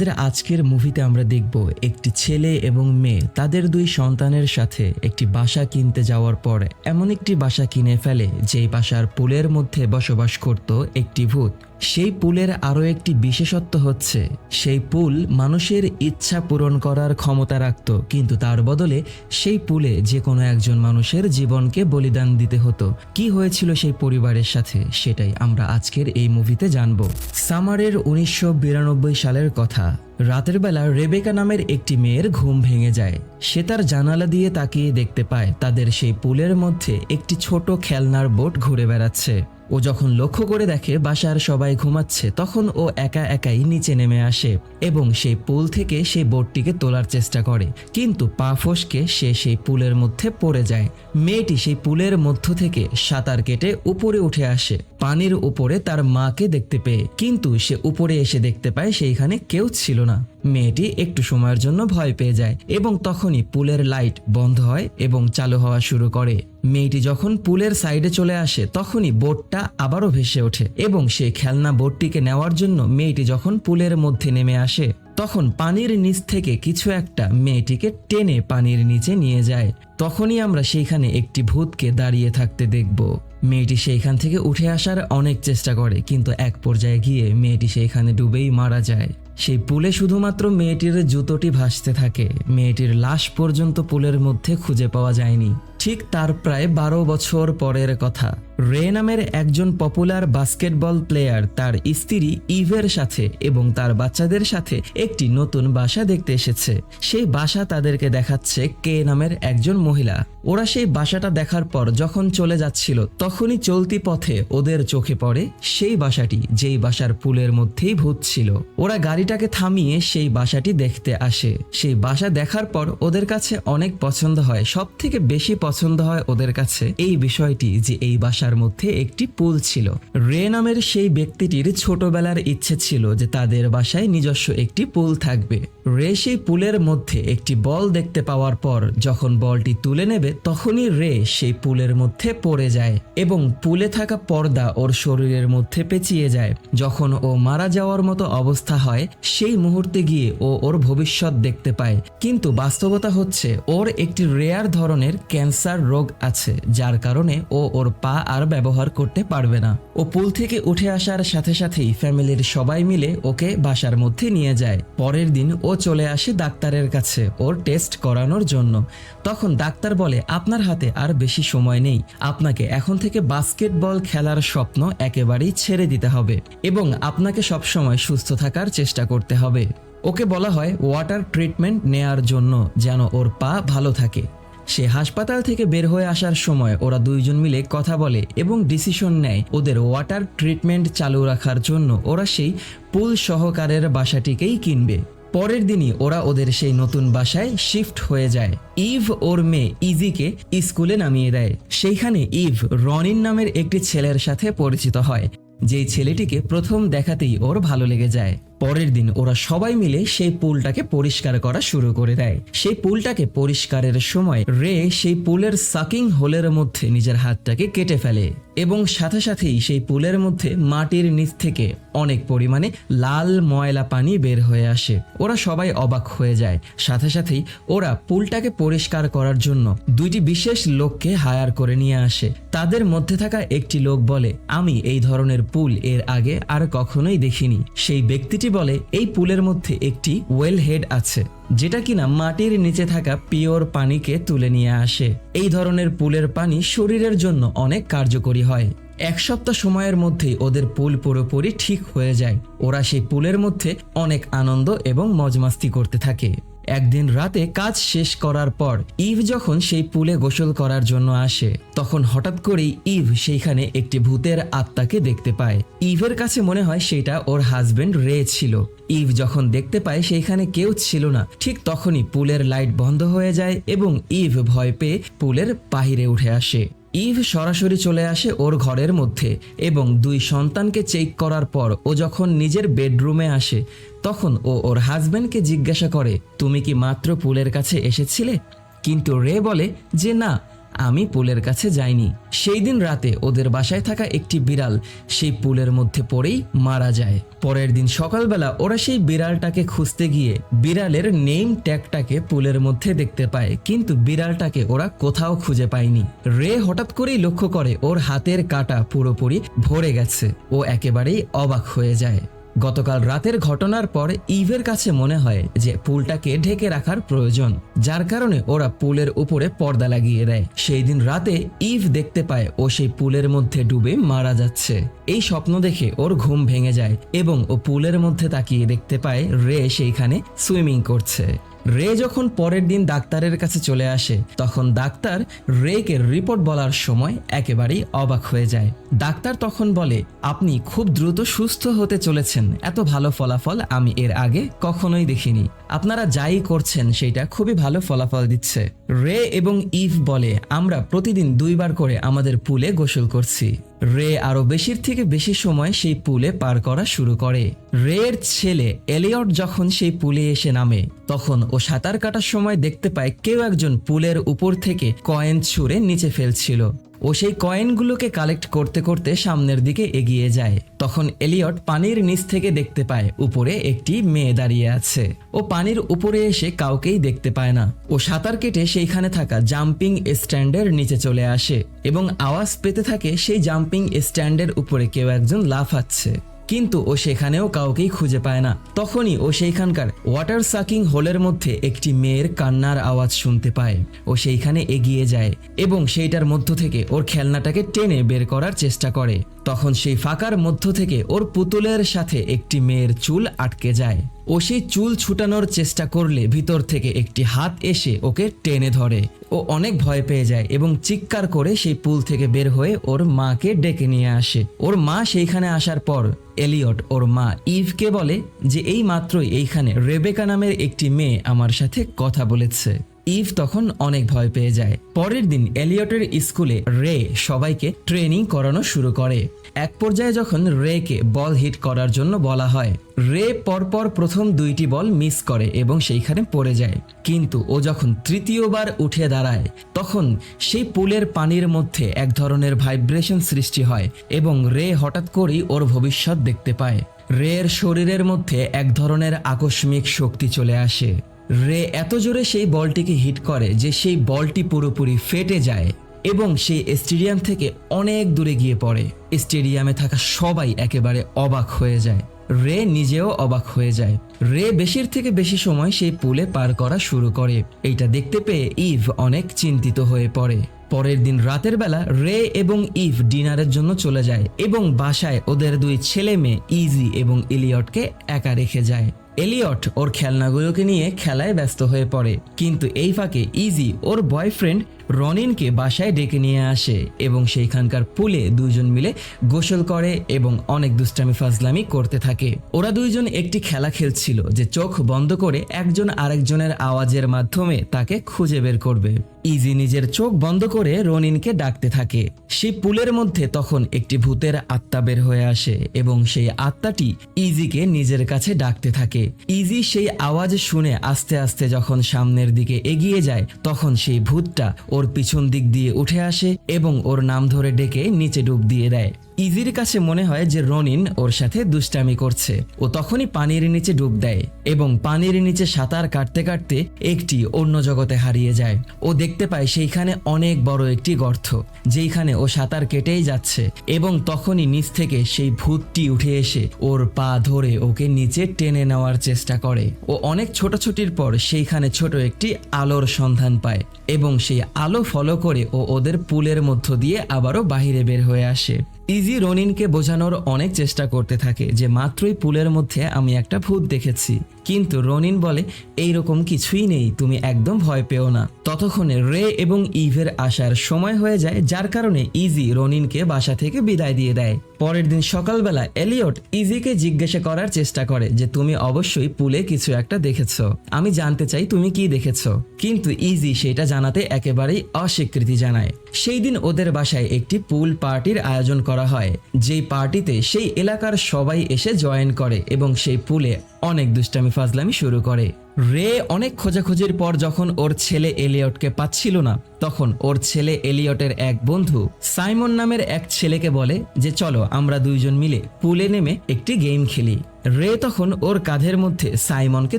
আমাদের আজকের মুভিতে আমরা দেখব একটি ছেলে এবং মেয়ে। তাদের দুই সন্তানের সাথে একটি বাসা কিনতে যাওয়ার পর এমন একটি বাসা কিনে ফেলে, যেই বাসার পুলের মধ্যে বসবাস করত একটি ভূত। সেই পুলের আরও একটি বিশেষত্ব হচ্ছে, সেই পুল মানুষের ইচ্ছা পূরণ করার ক্ষমতা রাখত, কিন্তু তার বদলে সেই পুলে যে কোনো একজন মানুষের জীবনকে বলিদান দিতে হতো। কি হয়েছিল সেই পরিবারের সাথে, সেটাই আমরা আজকের এই মুভিতে জানব। সামারের উনিশশো বিরানব্বই সালের কথা, রাতের বেলা রেবেকা নামের একটি মেয়ের ঘুম ভেঙে যায়। সে তার জানালা দিয়ে তাকিয়ে দেখতে পায়, তাদের সেই পুলের মধ্যে একটি ছোট খেলনার বোট ঘুরে বেড়াচ্ছে। ও যখন লক্ষ্য করে দেখে বাসার সবাই ঘুমাচ্ছে, তখন ও একা একাই নিচে নেমে আসে এবং সেই পুল থেকে সেই বোটটিকে তোলার চেষ্টা করে। কিন্তু পা ফসকে সে সেই পুলের মধ্যে পড়ে যায়। মেয়েটি সেই পুলের মধ্য থেকে সাঁতার কেটে উপরে উঠে আসে। পানির উপরে তার মাকে দেখতে পেয়ে। কিন্তু সে উপরে এসে দেখতে পায় সেইখানে কেউ ছিল না। মেয়েটি একটু সময়ের জন্য ভয় পেয়ে যায় এবং তখনই পুলের লাইট বন্ধ হয় এবং চালু হওয়া শুরু করে। মেয়েটি যখন পুলের সাইডে চলে আসে, তখনই বোটটা আবারও ভেসে ওঠে এবং সেই খেলনা বোটটিকে নেওয়ার জন্য মেয়েটি যখন পুলের মধ্যে নেমে আসে, তখন পানির নিচ থেকে কিছু একটা মেয়েটিকে টেনে পানির নিচে নিয়ে যায়। তখনই আমরা সেইখানে একটি ভূতকে দাঁড়িয়ে থাকতে দেখব। মেয়েটি সেইখান থেকে উঠে আসার অনেক চেষ্টা করে, কিন্তু এক পর্যায়ে গিয়ে মেয়েটি সেইখানে ডুবেই মারা যায়। সেই পুলে শুধুমাত্র মেয়েটির জুতোটি ভাসতে থাকে। মেয়েটির লাশ পর্যন্ত পুলের মধ্যে খুঁজে পাওয়া যায়নি। ঠিক তার প্রায় বারো বছর পরের কথা। রে নামের একজন পপুলার বাস্কেটবল প্লেয়ার তার স্ত্রী ইভের সাথে এবং তার বাচ্চাদের সাথে একটি নতুন বাসা দেখতে এসেছে। সেই বাসা তাদেরকে দেখাচ্ছে কে নামের একজন মহিলা। ওরা সেই বাসাটা দেখার পর যখন চলে যাচ্ছিল, তখনই চলতি পথে ওদের চোখে পড়ে সেই বাসাটি, যেই বাসার পুলের মধ্যেই ভূত ছিল। ওরা গাড়িটাকে থামিয়ে সেই বাসাটি দেখতে আসে। সেই বাসা দেখার পর ওদের কাছে অনেক পছন্দ হয় সব থেকে বেশি পছন্দ হয় ওদের কাছে। এই বিষয়টি যে এই বাসার মধ্যে একটি পুল ছিল। রে নামের সেই ব্যক্তিটির ছোটবেলার ইচ্ছে ছিল যে তাদের বাসায় নিজস্ব একটি পুল থাকবে। রে সেই পুলের মধ্যে একটি বল দেখতে পাওয়ার পর যখন বলটি তুলে নেবে, তখনই রে সেই পুলের মধ্যে পড়ে যায় এবং পুলে থাকা পর্দা ওর শরীরের মধ্যে পেঁচিয়ে যায়। যখন ও মারা যাওয়ার মতো অবস্থা হয়, সেই মুহূর্তে গিয়ে ও ওর ভবিষ্যৎ দেখতে পায়। কিন্তু বাস্তবতা হচ্ছে, ওর একটি রেয়ার ধরনের ক্যান্সার রোগ আছে, যার কারণে ও ওর পা আর ব্যবহার করতে পারবে না। ও পুল থেকে উঠে আসার সাথে সাথেই ফ্যামিলির সবাই মিলে ওকে বাসার মধ্যে নিয়ে যায়। পরের দিন ও চলে আসে ডাক্তারের কাছে ওর টেস্ট করানোর জন্য। তখন ডাক্তার বলে, আপনার হাতে আর বেশি সময় নেই। আপনাকে এখন থেকে বাস্কেটবল খেলার স্বপ্ন একেবারেই ছেড়ে দিতে হবে এবং আপনাকে সবসময় সুস্থ থাকার চেষ্টা করতে হবে। ওকে বলা হয়, ওয়াটার ট্রিটমেন্ট নেয়ার জন্য যেন ওর পা ভালো থাকে। সে হাসপাতাল থেকে বের হয়ে আসার সময় ওরা দুইজন মিলে কথা বলে এবং ডিসিশন নেয় ওদের ওয়াটার ট্রিটমেন্ট চালু রাখার জন্য ওরা সেই পুল সহকারের বাসাটিকেই কিনবে। পরের দিনই ওরা ওদের সেই নতুন বাসায় শিফট হয়ে যায়। ইভ ওর মেয়ে ইজিকে স্কুলে নামিয়ে দেয়। সেইখানে ইভ রনিন নামের একটি ছেলের সাথে পরিচিত হয়। যেই ছেলেটিকে প্রথম দেখাতেই ওর ভালো লেগে যায়। পরের দিন ওরা সবাই মিলে সেই পুলটাকে পরিষ্কার করা শুরু করে দেয়। সেই পুলটাকে পরিষ্কারের সময় রে সেই পুলের সাকিং হোলের মধ্যে নিজের হাতটাকে কেটে ফেলে। এবং সাথে সাথেই সেই পুলের মধ্যে মাটির নিচ থেকে অনেক পরিমাণে লাল ময়লা পানি বের হয়ে আসে। ওরা সবাই অবাক হয়ে যায়। সাথে সাথেই ওরা পুলটাকে পরিষ্কার করার জন্য দুইটি বিশেষ লোককে হায়ার করে নিয়ে আসে। তাদের মধ্যে থাকা একটি লোক বলে, আমি এই ধরনের পুল এর আগে আর কখনোই দেখিনি। সেই ব্যক্তিটি বলে, এই পুলের মধ্যে একটি ওয়েল হেড আছে। যেটা কিনা মাটির নিচে থাকা পিওর পানিকে তুলে নিয়ে আসে। এই ধরনের পুলের পানি শরীরের জন্য অনেক কার্যকরী হয়। এক সপ্তাহ সময়ের মধ্যেই ওদের পুল পুরোপুরি ঠিক হয়ে যায়। ওরা সেই পুলের মধ্যে অনেক আনন্দ এবং মজমাস্তি করতে থাকে। একদিন রাতে কাজ শেষ করার পর ইভ যখন সেই পুলে গোসল করার জন্য আসে, তখন হঠাৎ করেই ইভ সেইখানে একটি ভূতের আত্মাকে দেখতে পায়। ইভের কাছে মনে হয় সেটা ওর হাজবেন্ড রে ছিল। ইভ যখন দেখতে পায় সেইখানে কেউ ছিল না, ঠিক তখনই পুলের লাইট বন্ধ হয়ে যায় এবং ইভ ভয় পেয়ে পুলের বাহিরে উঠে আসে। ইভ সরাসরি চলে আসে ওর ঘরের মধ্যে এবং দুই সন্তানকে চেক করার পর ও যখন নিজের বেডরুমে আসে তখন ও ওর হাজব্যান্ডকে জিজ্ঞাসা করে, তুমি কি মাত্র পুলের কাছে এসেছিলে? কিন্তু রে বলে যে, না, আমি পুলের কাছে যাইনি। সেই দিন রাতে ওদের বাসায় থাকা একটি বিড়াল সেই পুলের মধ্যে পড়েই মারা যায়। পরের দিন সকালবেলা ওরা সেই বিড়ালটাকে খুঁজতে গিয়ে বিড়ালের নেম ট্যাগটাকে পুলের মধ্যে দেখতে পায়, কিন্তু বিড়ালটাকে ওরা কোথাও খুঁজে পায়নি। রে হঠাৎ করেই লক্ষ্য করে ওর হাতের কাটা পুরোপুরি ভরে গেছে। ও একেবারেই অবাক হয়ে যায়। গতকাল রাতের ঘটনার পর ইভের কাছে মনে হয় যে পুলটাকে ঢেকে রাখার প্রয়োজন, যার কারণে ওরা পুলের উপরে পর্দা লাগিয়ে দেয়। সেই দিন রাতে ইভ দেখতে পায় ও সেই পুলের মধ্যে ডুবে মারা যাচ্ছে। এই স্বপ্ন দেখে ওর ঘুম ভেঙে যায় এবং ও পুলের মধ্যে তাকিয়ে দেখতে পায় রে সেইখানে সুইমিং করছে। রে যখন পরের দিন ডাক্তারের কাছে চলে আসে, তখন ডাক্তার রেকে রিপোর্ট বলার সময় একেবারেই অবাক হয়ে যায়। ডাক্তার তখন বলে, আপনি খুব দ্রুত সুস্থ হতে চলেছেন। এত ভালো ফলাফল আমি এর আগে কখনোই দেখিনি। আপনারা যাই করছেন সেটা খুবই ভালো ফলাফল দিচ্ছে। রে এবং ইভ বলে, আমরা প্রতিদিন দুইবার করে আমাদের পুলে গোসল করছি। রে আরও বেশির থেকে বেশি সময় সেই পুলে পার করা শুরু করে। রের ছেলে এলিয়ট যখন সেই পুলে এসে নামে, তখন ও সাঁতার কাটার সময় দেখতে পায় কেউ একজন পুলের উপর থেকে কয়েন ছুঁড়ে নিচে ফেলছিল। ও সেই কয়েনগুলোকে কালেক্ট করতে করতে সামনের দিকে এগিয়ে যায়। তখন এলিয়ট পানির নিচ থেকে দেখতে পায়, উপরে একটি মেয়ে দাঁড়িয়ে আছে। ও পানির উপরে এসে কাউকেই দেখতে পায় না। ও সাঁতার কেটে সেইখানে থাকা জাম্পিং স্ট্যান্ডের নিচে চলে আসে এবং আওয়াজ পেতে থাকে সেই জাম্পিং স্ট্যান্ডের উপরে কেউ একজন লাফাচ্ছে। কিন্তু ও সেখানেও কাউকেই খুঁজে পায় না। তখনই ও সেইখানকার ওয়াটার সাকিং হোলের মধ্যে একটি মেয়ের কান্নার আওয়াজ শুনতে পায়। ও সেইখানে এগিয়ে যায় এবং সেইটার মধ্য থেকে ওর খেলনাটাকে টেনে বের করার চেষ্টা করে। তখন সেই ফাঁকার মধ্য থেকে ওর পুতুলের সাথে একটি মেয়ের চুল আটকে যায়। ও সেই চুল ছুটানোর চেষ্টা করলে ভিতর থেকে একটি হাত এসে ওকে টেনে ধরে। ও অনেক ভয় পেয়ে যায় এবং চিৎকার করে সেই পুল থেকে বের হয়ে ওর মাকে ডেকে নিয়ে আসে। ওর মা সেইখানে আসার পর এলিয়ট, ওর মা ইভকে বলে যে, এই মাত্রই এইখানে রেবেকা নামের একটি মেয়ে আমার সাথে কথা বলেছে। ইভ তখন অনেক ভয় পেয়ে যায়। পরের দিন এলিয়টের স্কুলে রে সবাইকে ট্রেনিং করানো শুরু করে। এক পর্যায়ে যখন রেকে বল হিট করার জন্য বলা হয়, রে পরপর প্রথম দুইটি বল মিস করে এবং সেইখানে পড়ে যায়। কিন্তু ও যখন তৃতীয়বার উঠে দাঁড়ায়, তখন সেই পুলের পানির মধ্যে এক ধরনের ভাইব্রেশন সৃষ্টি হয় এবং রে হঠাৎ করেই ওর ভবিষ্যৎ দেখতে পায়। রের শরীরের মধ্যে এক ধরনের আকস্মিক শক্তি চলে আসে। রে এত জোরে সেই বলটিকে হিট করে যে সেই বলটি পুরোপুরি ফেটে যায় এবং সেই স্টেডিয়াম থেকে অনেক দূরে গিয়ে পড়ে। স্টেডিয়ামে থাকা সবাই একেবারে অবাক হয়ে যায়। রে নিজেও অবাক হয়ে যায়। রে বেশির থেকে বেশি সময় সেই পুলে পার করা শুরু করে। এইটা দেখতে পেয়ে ইভ অনেক চিন্তিত হয়ে পড়ে। পরের দিন রাতের বেলা রে এবং ইভ ডিনারের জন্য চলে যায় এবং বাসায় ওদের দুই ছেলে মেয়ে, ইজি এবং ইলিয়টকে একা রেখে যায়। এলিয়ট ওর খেলনাগুলোকে নিয়ে খেলায় ব্যস্ত হয়ে পড়ে। কিন্তু এই ফাঁকে ইজি, ওর বয়ফ্রেন্ড রনিনকে বাসায় ডেকে নিয়ে আসে এবং সেইখানকার পুলে দুইজন মিলে গোসল করে এবং অনেক দুষ্টামি ফাজলামি করতে থাকে। ওরা দুইজন একটি খেলা খেলছিল যে চোখ বন্ধ করে একজন আরেকজনের আওয়াজের মাধ্যমে তাকে খুঁজে বের করবে। ইজি নিজের চোখ বন্ধ করে রনিনকে ডাকতে থাকে। সেই পুলের মধ্যে তখন একটি ভূতের আত্মা বের হয়ে আসে এবং সেই আত্মাটি ইজিকে নিজের কাছে ডাকতে থাকে। ইজি সেই আওয়াজ শুনে আস্তে আস্তে যখন সামনের দিকে এগিয়ে যায়, তখন সেই ভূতটা ওর পিছন দিক দিয়ে উঠে আসে এবং ওর নাম ধরে ডেকে নিচে ডুব দিয়ে দেয়। ইজির কাছে মনে হয় যে রনিন ওর সাথে দুষ্টামি করছে। ও তখনই পানির নিচে ডুব দেয় এবং পানির নিচে সাঁতার কাটতে কাটতে একটি অন্য জগতে হারিয়ে যায়। ও দেখতে পায় সেইখানে অনেক বড় একটি গর্ত, যেইখানে ও সাঁতার কেটেই যাচ্ছে এবং তখনই নিচ থেকে সেই ভূতটি উঠে এসে ওর পা ধরে ওকে নিচে টেনে নেওয়ার চেষ্টা করে। ও অনেক ছোটাছুটির পর সেইখানে ছোট একটি আলোর সন্ধান পায় এবং সেই আলো ফলো করে ও ওদের পুলের মধ্য দিয়ে আবারও বাহিরে বের হয়ে আসে। ইজি রনিনকে বোঝানোর অনেক চেষ্টা করতে থাকে, যে মাত্রই পুলের মধ্যে আমি একটা ভূত দেখেছি। কিন্তু রনিন বলে এই রকম কিছুই নেই, তুমি একদম ভয় পেও না। ততক্ষণে রে এবং ইভের আসার সময় হয়ে যায়, যার কারণে ইজি রনিনকে বাসা থেকে বিদায় দিয়ে দেয়। পরের দিন সকালবেলা এলিয়ট ইজিকে জিজ্ঞাসা করার চেষ্টা করে যে, তুমি অবশ্যই পুলে কিছু একটা দেখেছ। আমি জানতে চাই তুমি কি দেখেছ? কিন্তু ইজি সেটা জানাতে একেবারেই অস্বীকৃতি জানায়। সেই দিন ওদের বাসায় একটি পুল পার্টির আয়োজন করা হয়, যেই পার্টিতে সেই এলাকার সবাই এসে জয়েন করে এবং সেই পুলে অনেক দুষ্টামি ফাজলামি শুরু করে। রে অনেক খোঁজাখুঁজির পর যখন ওর ছেলে এলিয়টকে পাচ্ছিল না, তখন ওর ছেলে এলিয়টের এক বন্ধু সাইমন নামের এক ছেলেকে বলে যে, চলো, আমরা দুইজন মিলে পুলে নেমে একটি গেম খেলি। রে তখন ওর কাঁধের মধ্যে সাইমনকে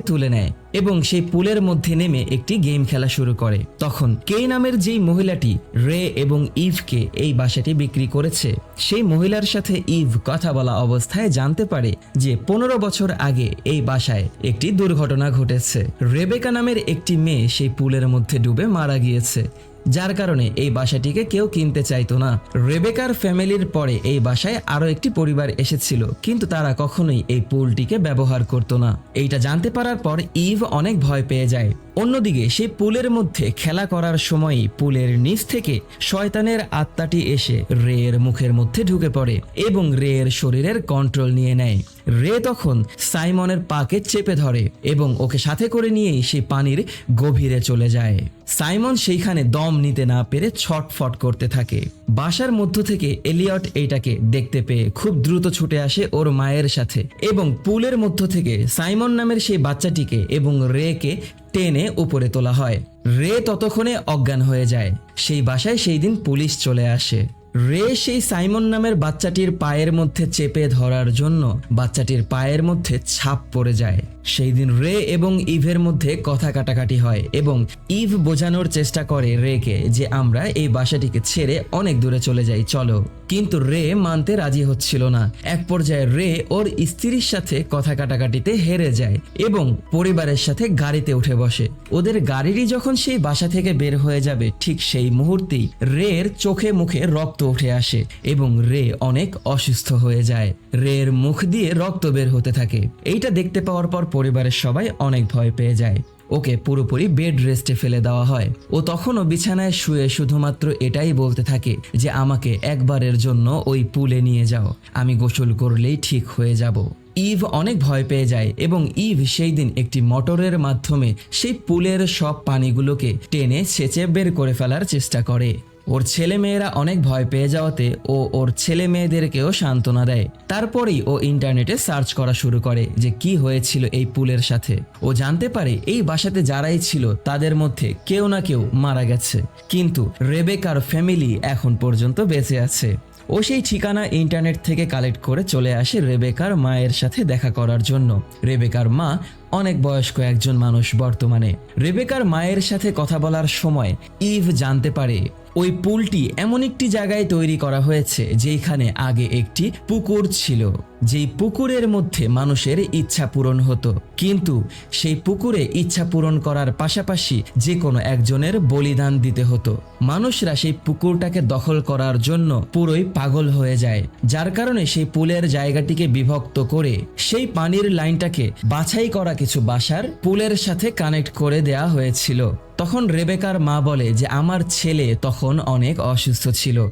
তুলে নেয় এবং সেই পুলের মধ্যে নেমে একটি গেম খেলা শুরু করে। তখন কে নামের যেই মহিলাটি রে এবং ইভকে এই বাসাটি বিক্রি করেছে, সেই মহিলার সাথে ইভ কথা বলা অবস্থায় জানতে পারে যে পনেরো বছর আগে এই বাসায় একটি দুর্ঘটনা ঘটেছে। রেবেকা নামের একটি মেয়ে সেই পুলের মধ্যে ডুবে মারা গিয়েছে। যার কারণে এই বাসাটিকে কেউ কিনতে চাইতো না। রেবেকার ফ্যামিলির পরে এই বাসায় আরও একটি পরিবার এসেছিল, কিন্তু তারা কখনোই এই পুলটিকে ব্যবহার করতো না। এইটা জানতে পারার পর ইভ অনেক ভয় পেয়ে যায়। অন্যদিকে, সেই পুলের মধ্যে খেলা করার সময়ই পুলের নিচ থেকে শয়তানের আত্মাটি এসে রের মুখের মধ্যে ঢুকে পড়ে এবং রের শরীরের কন্ট্রোল নিয়ে নেয়। রে তখন সাইমনের পাকে চেপে ধরে এবং ওকে সাথে করে নিয়েই সে পানির গভীরে চলে যায়। সাইমন সেইখানে দম নিতে না পেরে ছটফট করতে থাকে। বাসার মধ্য থেকে এলিয়ট এইটাকে দেখতে পেয়ে খুব দ্রুত ছুটে আসে ওর মায়ের সাথে এবং পুলের মধ্য থেকে সাইমন নামের সেই বাচ্চাটিকে এবং রেকে টেনে উপরে তোলা হয়। রে ততক্ষণে অজ্ঞান হয়ে যায়। সেই বাসায় সেই দিন পুলিশ চলে আসে। রে সেই সাইমন নামের বাচ্চাটির পায়ের মধ্যে চেপে ধরার জন্য বাচ্চাটির পায়ের মধ্যে ছাপ পড়ে যায়। সেই দিন রে এবং ইভের মধ্যে কথা কাটাকাটি হয় এবং ইভ বোঝানোর চেষ্টা করে রেকে যে আমরা এই বাসাটিকে ছেড়ে অনেক দূরে চলে যাই, চলো। কিন্তু রে মানতে রাজি হচ্ছিল না। এক পর্যায়ে রে ওর স্ত্রীর সাথে কথা কাটাকাটিতে হেরে যায় এবং পরিবারের সাথে গাড়িতে উঠে বসে। ওদের গাড়িরই যখন সেই বাসা থেকে বের হয়ে যাবে, ঠিক সেই মুহূর্তেই রের চোখে মুখে রক্ত উঠে আসে এবং রে অনেক অসুস্থ হয়ে যায়। রের মুখ দিয়ে রক্ত বের হতে থাকে। এইটা দেখতে পাওয়ার পর পরিবারের সবাই অনেক ভয় পেয়ে যায়। ওকে পুরোপুরি বেড রেস্টে ফেলে দেওয়া হয়। ও তখনও বিছানায় শুয়ে শুধুমাত্র এটাই বলতে থাকে যে, আমাকে একবারের জন্য ওই পুলে নিয়ে যাও। আমি গোসল করলেই ঠিক হয়ে যাব। ইভ অনেক ভয় পেয়ে যায় এবং ইভ সেই দিন একটি মোটরের মাধ্যমে সেই পুলের সব পানিগুলোকে টেনে সেচে বের করে ফেলার চেষ্টা করে। ওর ছেলে মেয়েরা অনেক ভয় পেয়ে যাওয়াতে ও ওর ছেলে মেয়েদেরকেও সান্ত্বনা দেয়। তারপরেই ও ইন্টারনেটে সার্চ করা শুরু করে যে কি হয়েছিল এই পুলের সাথে। ও জানতে পারে এই বাসাতে যারাই ছিল তাদের মধ্যে কেউ না কেউ মারা গেছে। কিন্তু রেবেকার ফ্যামিলি এখন পর্যন্ত বেঁচে আছে। ও সেই ঠিকানা ইন্টারনেট থেকে কালেক্ট করে চলে আসে রেবেকার মায়ের সাথে দেখা করার জন্য। রেবেকার মা অনেক বয়স্ক একজন মানুষ বর্তমানে। রেবেকার মায়ের সাথে কথা বলার সময় ইভ জানতে পারে ওই পুলটি এমন একটি জায়গায় তৈরি করা হয়েছে যেখানে আগে একটি পুকুর ছিল। যেই পুকুরের মধ্যে মানুষের ইচ্ছা পূরণ হতো। কিন্তু সেই পুকুরে ইচ্ছা পূরণ করার পাশাপাশি যে কোনো একজনের বলিদান দিতে হতো। মানুষরা সেই পুকুরটাকে দখল করার জন্য পুরোই পাগল হয়ে যায়। যার কারণে সেই পুলের জায়গাটিকে বিভক্ত করে সেই পানির লাইনটাকে বাছাই করা কিছু বাসার পুলের সাথে কানেক্ট করে দেয়া হয়েছিল। তখন রেবেকার মা বলে যে, আমার ছেলে তখন অনেক অসুস্থ ছিল।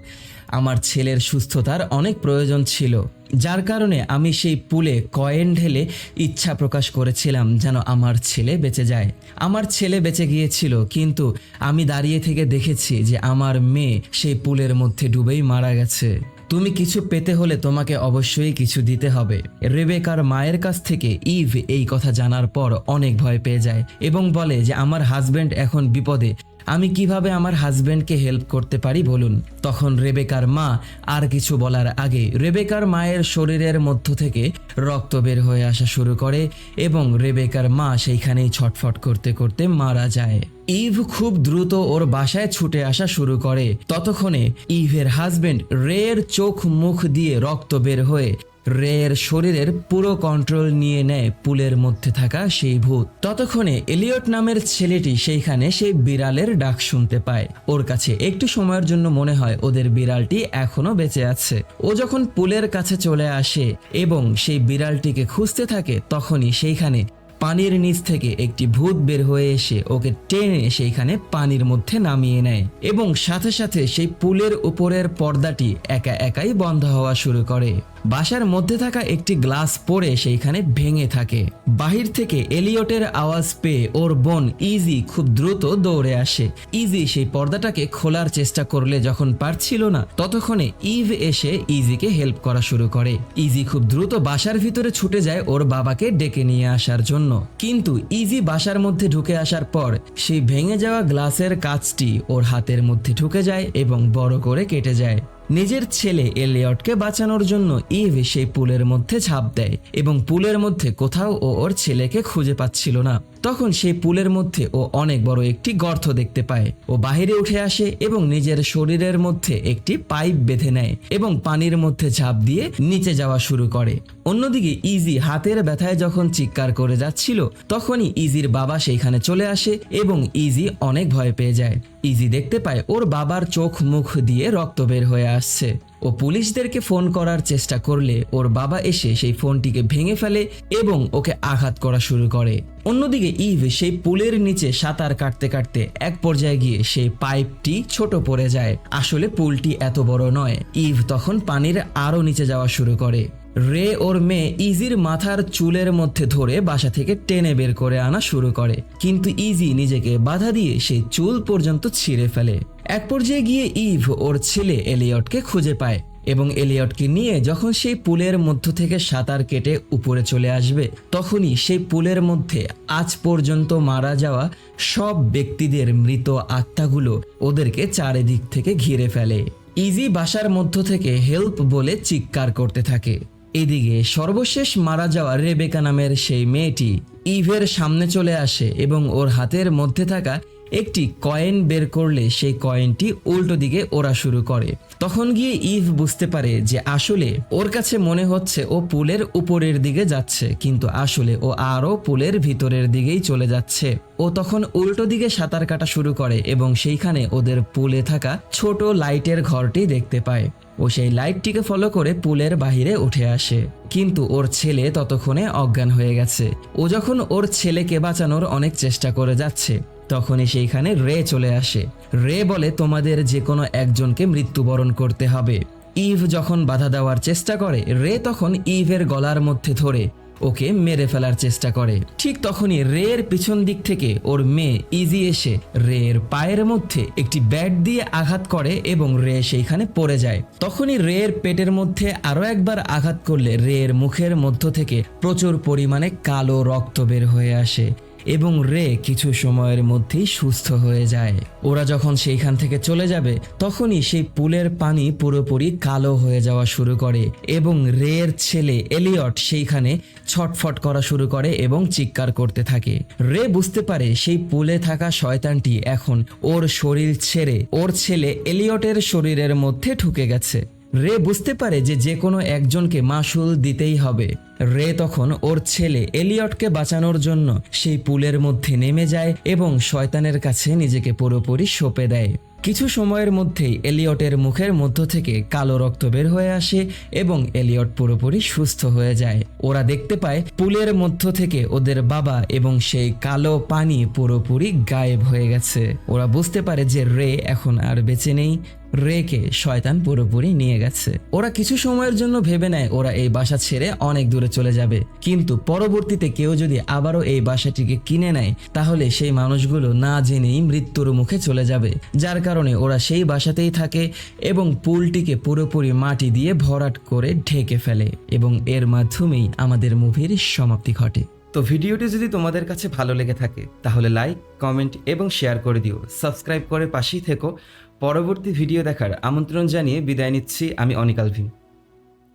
আমার ছেলের সুস্থতার অনেক প্রয়োজন ছিল। যার কারণে আমি সেই পুলে কয়েন ঢেলে ইচ্ছা প্রকাশ করেছিলাম যেন আমার ছেলে বেঁচে যায়। আমার ছেলে বেঁচে গিয়েছিল, কিন্তু আমি দাঁড়িয়ে থেকে দেখেছি যে, আমার মেয়ে সেই পুলের মধ্যে ডুবেই মারা গেছে। তুমি কিছু পেতে হলে তোমাকে অবশ্যই কিছু দিতে হবে। রেবেকার মায়ের কাছ থেকে ইভ এই কথা জানার পর অনেক ভয় পেয়ে যায় এবং বলে যে, আমার হাজব্যান্ড এখন বিপদে। আমি কীভাবে আমার হাজবেন্ডকে হেল্প করতে পারি বলুন? তখন রেবেকার মা আর কিছু বলার আগে রেবেকার মায়ের শরীরের মধ্য থেকে রক্ত বের হয়ে আসা শুরু করে এবং রেবেকার মা সেইখানেই ছটফট করতে করতে মারা যায়। ইভ খুব দ্রুত ওর বাসায় ছুটে আসা শুরু করে। ততক্ষণে ইভের হাজবেন্ড রের চোখ মুখ দিয়ে রক্ত বের হয়ে রের শরীরের পুরো কন্ট্রোল নিয়ে নেয় পুলের মধ্যে থাকা সেই ভূত। ততক্ষণে এলিয়ট নামের ছেলেটি সেইখানে সেই বিড়ালের ডাক শুনতে পায়। ওর কাছে একটু সময়ের জন্য মনে হয় ওদের বিড়ালটি এখনও বেঁচে আছে। ও যখন পুলের কাছে চলে আসে এবং সেই বিড়ালটিকে খুঁজতে থাকে, তখনই সেইখানে পানির নিচ থেকে একটি ভূত বের হয়ে এসে ওকে টেনে সেইখানে পানির মধ্যে নামিয়ে নেয় এবং সাথে সাথে সেই পুলের উপরের পর্দাটি একা একাই বন্ধ হওয়া শুরু করে। বাসার মধ্যে থাকা একটি গ্লাস পড়ে সেইখানে ভেঙে থাকে। বাহির থেকে এলিয়টের আওয়াজ পেয়ে ওর বোন ইজি খুব দ্রুত দৌড়ে আসে। ইজি সেই পর্দাটাকে খোলার চেষ্টা করলে যখন পারছিল না, ততক্ষণে ইভ এসে ইজিকে হেল্প করা শুরু করে। ইজি খুব দ্রুত বাসার ভিতরে ছুটে যায় ওর বাবাকে ডেকে নিয়ে আসার জন্য। কিন্তু ইজি বাসার মধ্যে ঢুকে আসার পর সেই ভেঙে যাওয়া গ্লাসের কাচটি ওর হাতের মধ্যে ঢুকে যায় এবং বড় করে কেটে যায়। নিজের ছেলে এলিয়টকে বাঁচানোর জন্য ইভ সেই পুলের মধ্যে ঝাঁপ দেয় এবং পুলের মধ্যে কোথাও ও ওর ছেলেকে খুঁজে পাচ্ছিল না। তখন সে পুলের মধ্যে ও অনেক বড় একটি গর্ত দেখতে পায় ও বাহিরে উঠে আসে এবং নিজের শরীরের মধ্যে একটি পাইপ বেঁধে নেয় এবং পানির মধ্যে ঝাঁপ দিয়ে নিচে যাওয়া শুরু করে। অন্যদিকে ইজি হাতের ব্যথায় যখন চিৎকার করে যাচ্ছিল, তখনই ইজির বাবা সেইখানে চলে আসে এবং ইজি অনেক ভয় পেয়ে যায়। ইজি দেখতে পায় ওর বাবার চোখ মুখ দিয়ে রক্ত বের হয়ে আসছে। ও পুলিশদেরকে ফোন করার চেষ্টা করলে ওর বাবা এসে সেই ফোনটিকে ভেঙে ফেলে এবং ওকে আঘাত করা শুরু করে। অন্যদিকে ইভ সেই পুলের নিচে সাঁতার কাটতে কাটতে এক পর্যায়ে গিয়ে সেই পাইপটি ছোট পড়ে যায়। আসলে পুলটি এত বড় নয়। ইভ তখন পানির আরও নিচে যাওয়া শুরু করে। রে ওর মেয়ে ইজির মাথার চুলের মধ্যে ধরে বাসা থেকে টেনে বের করে আনা শুরু করে। কিন্তু ইজি নিজেকে বাধা দিয়ে সেই চুল পর্যন্ত ছিঁড়ে ফেলে। এক পর্যায়ে গিয়ে ইভ ওর ছেলে এলিয়টকে খুঁজে পায় এবং এলিয়টকে নিয়ে যখন সেই পুলের মধ্য থেকে সাঁতার কেটে উপরে চলে আসবে, তখনই সেই পুলের মধ্যে আজ পর্যন্ত মারা যাওয়া সব ব্যক্তিদের মৃত আত্মাগুলো ওদেরকে চারিদিক থেকে ঘিরে ফেলে। ইজি বাসার মধ্য থেকে হেল্প বলে চিৎকার করতে থাকে। এদিকে সর্বশেষ মারা যাওয়া রেবেকা নামের সেই মেয়েটি ইভের সামনে চলে আসে এবং ওর হাতের মধ্যে থাকা একটি কয়েন বের করলে সেই কয়েনটি উল্টো দিকে ওরা শুরু করে। তখন গিয়ে ইভ বুঝতে পারে যে আসলে ওর কাছে মনে হচ্ছে ও পুলের উপরের দিকে যাচ্ছে, কিন্তু আসলে ও আরও পুলের ভিতরের দিকেই চলে যাচ্ছে। ও তখন উল্টো দিকে সাঁতার কাটা শুরু করে এবং সেইখানে ওদের পুলে থাকা ছোট লাইটের ঘরটি দেখতে পায়। ও সেই লাইটটিকে ফলো করে পুলের বাহিরে উঠে আসে। কিন্তু ওর ছেলে ততক্ষণে অজ্ঞান হয়ে গেছে। ও যখন ওর ছেলেকে বাঁচানোর অনেক চেষ্টা করে যাচ্ছে তখনই সেইখানে রে চলে আসে। রে বলে, তোমাদের যে কোনো একজনকে মৃত্যুবরণ করতে হবে। ইভ যখন বাধা দেওয়ার চেষ্টা করে, রে তখন ইভের গলার মধ্যে ধরে ওকে মেরে ফেলার চেষ্টা করে। ঠিক তখনই রের পিছন দিক থেকে ওর মেয়ে ইজি এসে রের পায়ের মধ্যে একটি ব্যাট দিয়ে আঘাত করে এবং রে সেইখানে পড়ে যায়। তখনই রের পেটের মধ্যে আরও একবার আঘাত করলে রের মুখের মধ্য থেকে প্রচুর পরিমাণে কালো রক্ত বের হয়ে আসে। এবং রে কিছু সময়ের মধ্যেই সুস্থ হয়ে যায়। ওরা যখন সেইখান থেকে চলে যাবে, তখনই সেই পুলের পানি পুরোপুরি কালো হয়ে যাওয়া শুরু করে এবং রের ছেলে এলিয়ট সেইখানে ছটফট করা শুরু করে এবং চিৎকার করতে থাকে। রে বুঝতে পারে সেই পুলে থাকা শয়তানটি এখন ওর শরীর ছেড়ে ওর ছেলে এলিয়টের শরীরের মধ্যে ঢুকে গেছে। রে বুঝতে পারে যে যে কোনো একজনকে মাসুল দিতেই হবে। রে তখন ওর ছেলে এলিয়টকে বাঁচানোর জন্য সেই পুলের মধ্যে নেমে যায় এবং শয়তানের কাছে নিজেকে পুরোপুরি সঁপে দেয়। কিছু সময়ের মধ্যেই এলিয়টের মুখের মধ্য থেকে কালো রক্ত বের হয়ে আসে এবং এলিয়ট পুরোপুরি সুস্থ হয়ে যায়। ওরা দেখতে পায়, পুলের মধ্য থেকে ওদের বাবা এবং সেই কালো পানি পুরোপুরি গায়েব হয়ে গেছে। ওরা বুঝতে পারে যে রে এখন আর বেঁচে নেই। রেকে শয়তান পুরোপুরি নিয়ে গেছে। ওরা কিছু সময়ের জন্য ভেবে নেয় ওরা এই বাসা ছেড়ে অনেক দূরে চলে যাবে। কিন্তু পরবর্তীতে কেউ যদি আবারও এই বাসাটিকে কিনে নেয়, তাহলে সেই মানুষগুলো না জেনেই মৃত্যুর মুখে চলে যাবে। যার কারণে ওরা সেই বাসাতেই থাকে এবং পুলটিকে পুরোপুরি মাটি দিয়ে ভরাট করে ঢেকে ফেলে এবং এর মাধ্যমেই আমাদের মুভির সমাপ্তি ঘটে। তো ভিডিওটি যদি তোমাদের কাছে ভালো লেগে থাকে, তাহলে লাইক, কমেন্ট এবং শেয়ার করে দিও। সাবস্ক্রাইব করে পাশেই থেকো। পরবর্তী ভিডিও দেখার আমন্ত্রণ জানিয়ে বিদায় নিচ্ছি আমি অনিকাল ভিন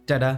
টাটা।